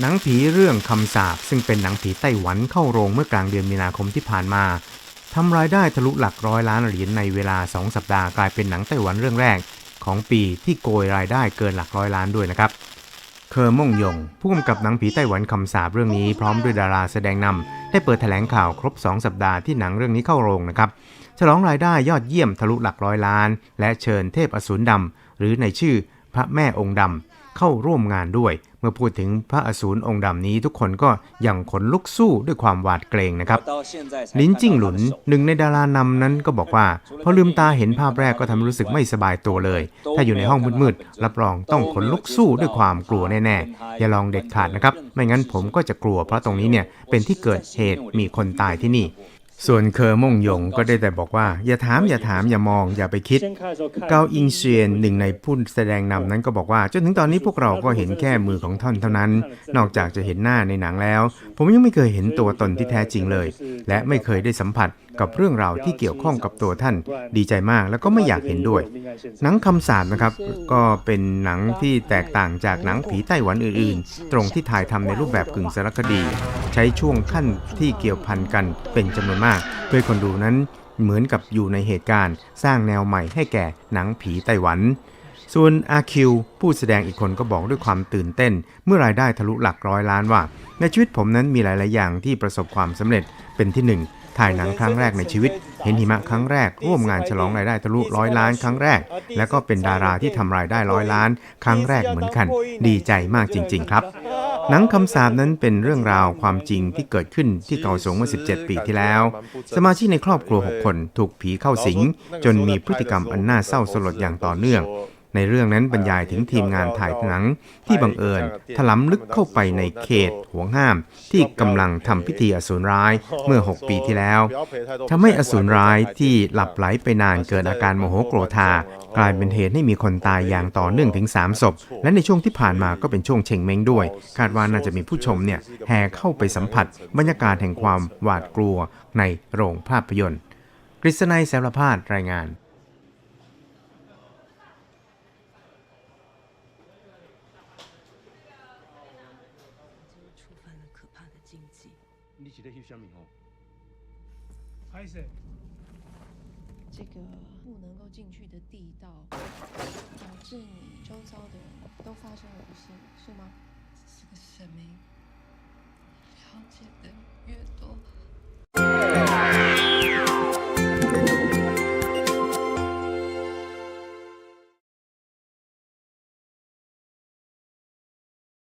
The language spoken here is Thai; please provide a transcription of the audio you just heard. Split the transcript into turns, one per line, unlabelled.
หนังผีเรื่องคำสาปซึ่งเป็นหนังผีไต้หวันเข้าโรงเมื่อกลางเดือนมีนาคมที่ผ่านมาทำรายได้ทะลุหลักร้อยล้านเหรียญในเวลา 2 สัปดาห์กลายเป็นหนังไต้หวันเรื่องแรก ของปีที่โกยรายได้เกินหลักร้อยล้านด้วยนะครับ เคอร์ม่งยง ผู้กำกับหนังผีไต้หวันคำสาปเรื่องนี้พร้อมด้วยดาราแสดงนำได้เปิดแถลงข่าวครบ 2 สัปดาห์ที่หนังเรื่องนี้เข้าโรงนะครับฉลองรายได้ยอดเยี่ยมทะลุหลักร้อยล้าน และเชิญเทพอสูรดำหรือในชื่อพระแม่องค์ดำ เข้าร่วมงานด้วย เมื่อพูดถึงพระอสูรองค์ดำนี้ทุกคนก็ยังขนลุกสู้ด้วยความหวาดเกรงนะครับ ลินจิ้งหลุนหนึ่งในดารานำนั้นก็บอกว่า พอลืมตาเห็นภาพแรกก็ทำให้รู้สึกไม่สบายตัวเลย ถ้าอยู่ในห้องมืดๆรับรองต้องขนลุกสู้ด้วยความกลัวแน่ๆ อย่าลองเด็ดขาดนะครับ ไม่งั้นผมก็จะกลัวเพราะตรงนี้เนี่ยเป็นที่เกิดเหตุมีคนตายที่นี่ ส่วนเคอร์ม่งยงก็ได้แต่บอกว่า อย่าถามอย่าถามอย่ามองอย่าไปคิด เกาอิงเซียนหนึ่งในผู้แสดงนำนั้นก็บอกว่า จนถึงตอนนี้พวกเราก็เห็นแค่มือของท่านเท่านั้น นอกจากจะเห็นหน้าในหนังแล้ว ผมยังไม่เคยเห็นตัวตนที่แท้จริงเลย และไม่เคยได้สัมผัสกับเรื่องราวที่เกี่ยวข้องกับตัวท่าน ดีใจมากแล้วก็ไม่อยากเห็นด้วย หนังคำสาปนะครับ ก็เป็นหนังที่แตกต่างจากหนังผีไต้หวันอื่นๆ ตรงที่ถ่ายทำในรูปแบบกึ่งสารคดี ช้ช่วงขั้นที่เกี่ยวพันกันเป็นจำนวนมาก เพื่อคนดูนั้นเหมือนกับอยู่ในเหตุการณ์ สร้างแนวใหม่ให้แก่หนังผีไต้หวัน ส่วนอาคิวผู้แสดงอีกคนก็บอกด้วยความตื่นเต้น เมื่อรายได้ทะลุหลักร้อยล้านว่า ในชีวิตผมนั้นมีหลาย ๆ อย่างที่ประสบความสำเร็จเป็นที่หนึ่ง ถ่ายหนังครั้งแรกในชีวิต เห็นหิมะครั้งแรก ร่วมงานฉลองรายได้ทะลุร้อยล้านครั้งแรก แล้วก็เป็นดาราที่ทำรายได้ร้อยล้าน ครั้งแรกเหมือนกัน ดีใจมากจริง ๆ ครับหนังคำสาปนั้นเป็นเรื่องราวความจริงที่เกิดขึ้นที่เกาสงเมื่อ 17 ปีที่แล้ว สมาชิกในครอบครัว 6 คนถูกผีเข้าสิง จนมีพฤติกรรมอันน่าเศร้าสลดอย่างต่อเนื่อง ในเรื่องนั้นบรรยายถึงทีมงานถ่ายหนังที่บังเอิญถลำลึกเข้าไปในเขตห่วงห้าม ที่กำลังทำพิธีอสูรร้ายเมื่อ 6 ปีที่แล้วทำให้อสูรร้ายที่หลับไหลไปนานเกิดอาการโมโหโกรธากลายเป็นเหตุให้มีคนตายอย่างต่อเนื่องถึง 3 ศพ และในช่วงที่ผ่านมาก็เป็นช่วงเชงเม้งด้วย คาดว่าน่าจะมีผู้ชมเนี่ยแห่เข้าไปสัมผัส บรรยากาศแห่งความหวาดกลัวในโรงภาพยนตร์กฤษณัยแสรพาดรายงาน
你是在翕什么吼？
拍摄
这个不能够进去的地道，导致你周遭的人都发生了不幸，是吗？
这是个神明了解的越多，